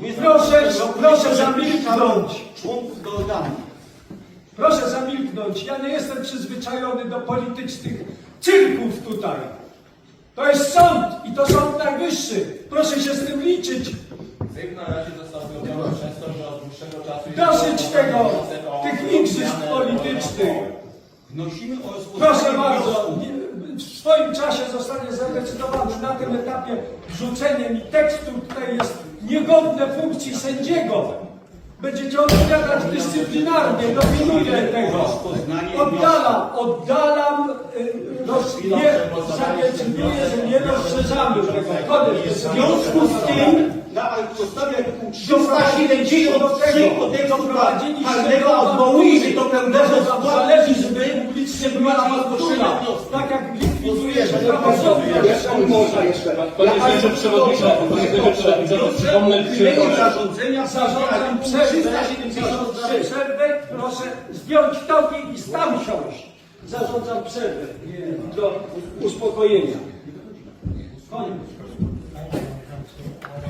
Nie Proszę, proszę zamilknąć. Członków do organu. Proszę zamilknąć. Ja nie jestem przyzwyczajony do politycznych cyrków tutaj. To jest sąd i to sąd najwyższy. Proszę się z tym liczyć. Cyrk na razie został zrobiony przez to, że od dłuższego czasu... jest Dosyć tego, tych igrzysk politycznych. Wnosimy o rozpoznanie Proszę bardzo, w swoim czasie zostanie zadecydowany na tym etapie wrzuceniem i tekstu tutaj jest niegodne funkcji sędziego. Będziecie odpowiadać dyscyplinarnie, dominuję tego. Oddalam, oddalam, y, roz, nie, zadecyduję, że nie rozszerzamy tego. Koniec. W związku z tym, na podstawie artykułu 373 kodeksu karnego odwołuje się do pełnego składu Izby, publicznie nie była rozpoczęta. Tak jak Panie Przewodniczący, Przewodniczący, Panie Przewodniczący, przypomnę, zarządzenia Zarządzam przerwę, zarządzam przerwę, proszę zdjąć togi i sam siąść. Zarządzam przerwę. Do uspokojenia. Koniec.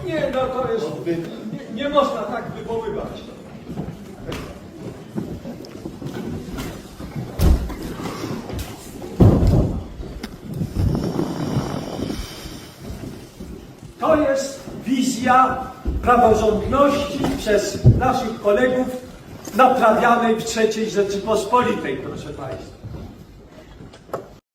Nie, no to jest, nie, nie można tak wywoływać. To jest wizja praworządności przez naszych kolegów naprawianej w III Rzeczypospolitej, proszę Państwa.